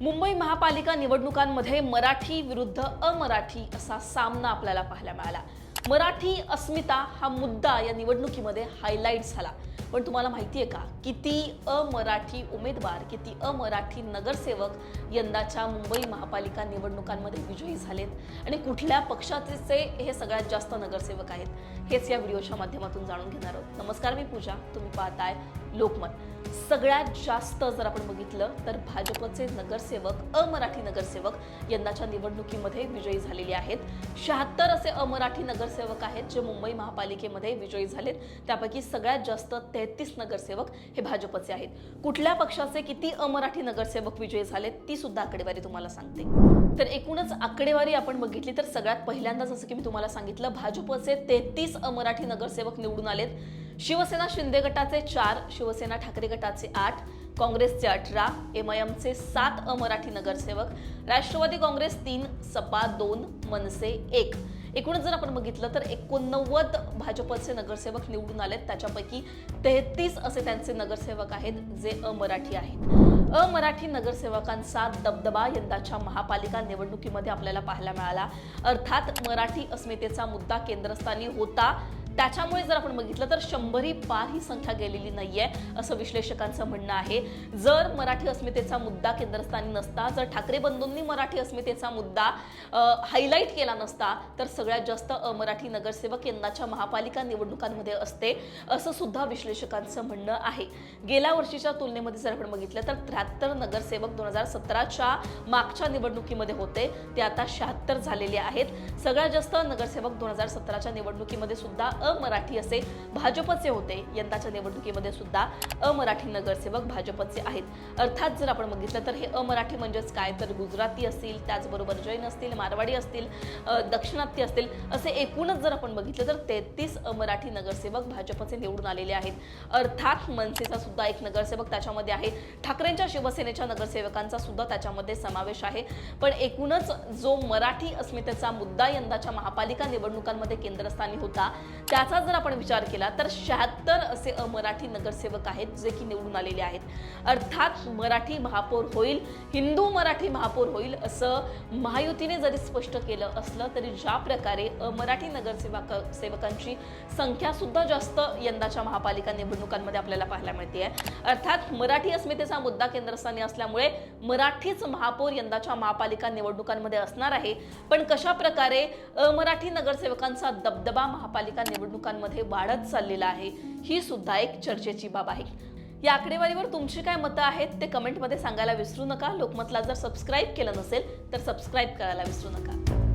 मुंबई महापालिका निवडणुकांमध्ये मराठी विरुद्ध अमराठी असा सामना आपल्याला पाहायला मिळाला. मराठी अस्मिता हा मुद्दा या निवडणुकीमध्ये हायलाईट झाला. पण तुम्हाला माहिती आहे का किती अमराठी उमेदवार किती अमराठी नगरसेवक यंदाच्या मुंबई महापालिका निवडणुकांमध्ये विजयी झालेत आणि कुठल्या पक्षाचे हे सगळ्यात जास्त नगरसेवक आहेत हेच या व्हिडिओच्या माध्यमातून जाणून घेणार आहोत. नमस्कार मी पूजा. तुम्ही पाहताय लोकमत. सगळ्यात जास्त जर आपण बघितलं तर भाजपचे नगरसेवक अमराठी नगरसेवक यंदाच्या निवडणुकीमध्ये विजयी झालेले आहेत. शहात्तर असे अमराठी नगरसेवक आहेत जे मुंबई महापालिकेमध्ये विजयी झालेत. त्यापैकी सगळ्यात जास्त तेहतीस नगरसेवक हे भाजपचे आहेत. कुठल्या पक्षाचे किती अमराठी नगरसेवक विजयी झालेत ती सुद्धा आकडेवारी तुम्हाला सांगते. तर एकूणच आकडेवारी आपण बघितली तर सगळ्यात पहिल्यांदा जसं की मी तुम्हाला सांगितलं भाजपचे तेहतीस अमराठी नगरसेवक निवडून आलेत. शिवसेना शिंदे गटाचे चार शिवसेना ठाकरे गटाचे आठ काँग्रेसचे अठरा एम आय एमचे सात अमराठी नगरसेवक राष्ट्रवादी काँग्रेस तीन सपा दोन मनसे एक. एकूणच जर आपण बघितलं तर एकोणनव्वद भाजपचे नगरसेवक निवडून आलेत. त्याच्यापैकी तेहतीस असे त्यांचे नगरसेवक आहेत जे अमराठी आहेत. अमराठी नगरसेवकांचा दबदबा यंदाच्या महापालिका निवडणुकीमध्ये आपल्याला पाहायला मिळाला. अर्थात मराठी अस्मितेचा मुद्दा केंद्रस्थानी होता. त्याच्यामुळे जर आपण बघितलं तर शंभरी पार ही संख्या गेलेली नाहीये असं विश्लेषकांचं म्हणणं आहे. जर मराठी अस्मितेचा मुद्दा केंद्रस्थानी नसता जर ठाकरे बंधूंनी मराठी अस्मितेचा मुद्दा हायलाईट केला नसता तर सगळ्यात जास्त मराठी नगरसेवक यंदाच्या महापालिका निवडणुकांमध्ये असते असं सुद्धा विश्लेषकांचं म्हणणं आहे. गेल्या वर्षीच्या तुलनेमध्ये जर आपण बघितलं तर त्र्याहत्तर नगरसेवक दोन हजार सतराच्या मागच्या निवडणुकीमध्ये होते ते आता शहात्तर झालेले आहेत. सगळ्यात जास्त नगरसेवक दोन हजार सतराच्या निवडणुकीमध्ये सुद्धा अमराठी असे भाजपचे होते. यंदाच्या निवडणुकीमध्ये सुद्धा अमराठी नगरसेवक भाजपचे आहेत. अर्थात जर आपण बघितलं तर हे अमराठी म्हणजेच काय? तर गुजराती असतील त्याचबरोबर जैन असतील मारवाडी असतील दक्षिणात्य असतील असे एकूणच जर आपण बघितलं तर तेहतीस अमराठी नगरसेवक भाजपचे निवडून आलेले आहेत. अर्थात मनसेचा सुद्धा एक नगरसेवक त्याच्यामध्ये आहे. ठाकरेंच्या शिवसेनेच्या नगरसेवकांचा सुद्धा त्याच्यामध्ये समावेश आहे. पण एकूणच जो मराठी अस्मितेचा मुद्दा यंदाच्या महापालिका निवडणुकांमध्ये केंद्रस्थानी होता त्याचा जर आपण विचार केला तर शहात्तर असे मराठी नगरसेवक आहेत जे की निवडून आलेले आहेत. अर्थात मराठी महापौर होईल हिंदू मराठी महापौर होईल असं महायुतीने जरी स्पष्ट केलं असलं तरी ज्या प्रकारे अमराठी नगरसेवक सेवकांची संख्या सुद्धा जास्त यंदाच्या महापालिका निवडणुकांमध्ये आपल्याला पाहायला मिळते आहे अर्थात मराठी अस्मितेचा मुद्दा केंद्रस्थानी असल्यामुळे मराठीच महापौर यंदाच्या महापालिका निवडणुकांमध्ये असणार आहे. पण कशा प्रकारे अमराठी नगरसेवकांचा दबदबा महापालिका निवडणुकांमध्ये वाढत चाललेला आहे ही सुद्धा एक चर्चेची बाब आहे. या आकडेवारीवर तुमची काय मतं आहेत ते कमेंटमध्ये सांगायला विसरू नका. लोकमतला जर सबस्क्राईब केलं नसेल तर सबस्क्राईब करायला विसरू नका.